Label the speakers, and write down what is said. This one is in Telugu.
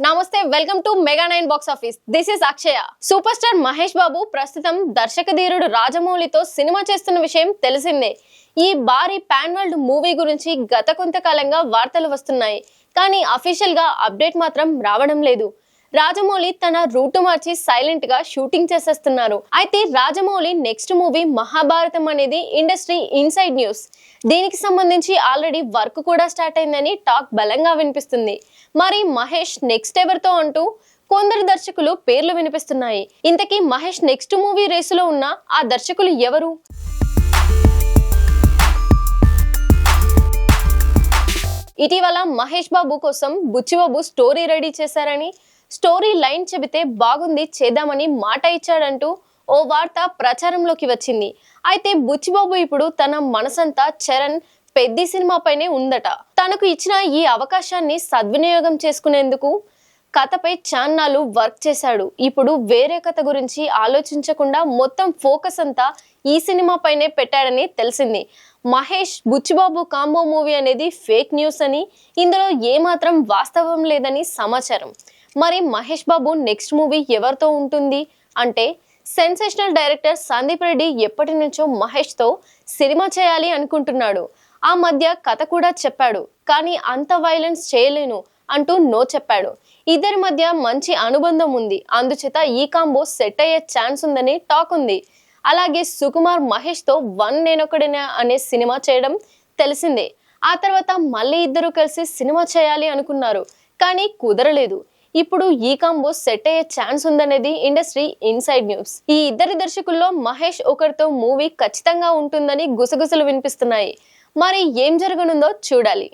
Speaker 1: నమస్తే welcome to mega nine box office. This is Akshaya. Super star Mahesh Babu ప్రస్తుతం దర్శక ధీరుడు రాజమౌళితో సినిమా చేస్తున్న విషయం తెలిసిందే. ఈ భారీ పాన్ వరల్డ్ మూవీ గురించి గత కొంతకాలంగా వార్తలు వస్తున్నాయి. కానీ అఫీషియల్గా అప్డేట్ మాత్రం రావడం లేదు. రాజమౌళి తన రూటు మార్చి సైలెంట్గా షూటింగ్ చేసేస్తున్నారు. అయితే రాజమౌళి నెక్స్ట్ మూవీ మహాభారతం అనేది ఇండస్ట్రీ ఇన్సైడ్ న్యూస్ దీనికి సంబంధించి ఆల్రెడీ వర్క్ కూడా స్టార్ట్ అయిందని టాక్ బలంగా వినిపిస్తుంది. మరి మహేష్ నెక్స్ట్ ఎవరితో అంటూ కొందరు దర్శకులు పేర్లు వినిపిస్తున్నాయి. ఇంతకీ మహేష్ నెక్స్ట్ మూవీ రేసులో ఉన్న ఆ దర్శకులు ఎవరు? ఇటీవల మహేష్ బాబు కోసం బుచ్చిబాబు స్టోరీ రెడీ చేశారని స్టోరీ లైన్ చెబితే బాగుంది చేద్దామని మాట ఇచ్చాడంటూ ఓ వార్త ప్రచారంలోకి వచ్చింది. అయితే బుచ్చిబాబు ఇప్పుడు తన మనసంతా చరణ్ పెద్ద సినిమాపైనే ఉందట. తనకు ఇచ్చిన ఈ అవకాశాన్ని సద్వినియోగం చేసుకునేందుకు కథపై చాన్నాలు వర్క్ చేశాడు. ఇప్పుడు వేరే కథ గురించి ఆలోచించకుండా మొత్తం ఫోకస్ అంతా ఈ సినిమాపైనే పెట్టాడని తెలిసింది. మహేష్ బుచ్చిబాబు కాంబో మూవీ అనేది ఫేక్ న్యూస్ అని ఇందులో ఏమాత్రం వాస్తవం లేదని సమాచారం. మరి మహేష్ బాబు నెక్స్ట్ మూవీ ఎవరితో ఉంటుంది? అంటే సెన్సేషనల్ డైరెక్టర్ సందీప్ రెడ్డి ఎప్పటి నుంచో మహేష్తో సినిమా చేయాలి అనుకుంటున్నాడు. ఆ మధ్య కథ కూడా చెప్పాడు. కానీ అంత వైలెన్స్ చేయలేను అంటూ నో చెప్పాడు. ఇద్దరి మధ్య మంచి అనుబంధం ఉంది. అందుచేత ఈ కాంబో సెట్ అయ్యే ఛాన్స్ ఉందని టాక్ ఉంది. అలాగే సుకుమార్ మహేష్తో వన్ నేనొకడినా అనే సినిమా చేయడం తెలిసిందే. ఆ తర్వాత మళ్ళీ ఇద్దరు కలిసి సినిమా చేయాలి అనుకున్నారు. కానీ కుదరలేదు. ఇప్పుడు ఈ కాంబో సెట్ అయ్యే ఛాన్స్ ఉందనేది ఇండస్ట్రీ ఇన్సైడ్ న్యూస్ ఈ ఇద్దరి దర్శకుల్లో మహేష్ ఒకరితో మూవీ ఖచ్చితంగా ఉంటుందని గుసగుసలు వినిపిస్తున్నాయి. మరి ఏం జరగనుందో చూడాలి.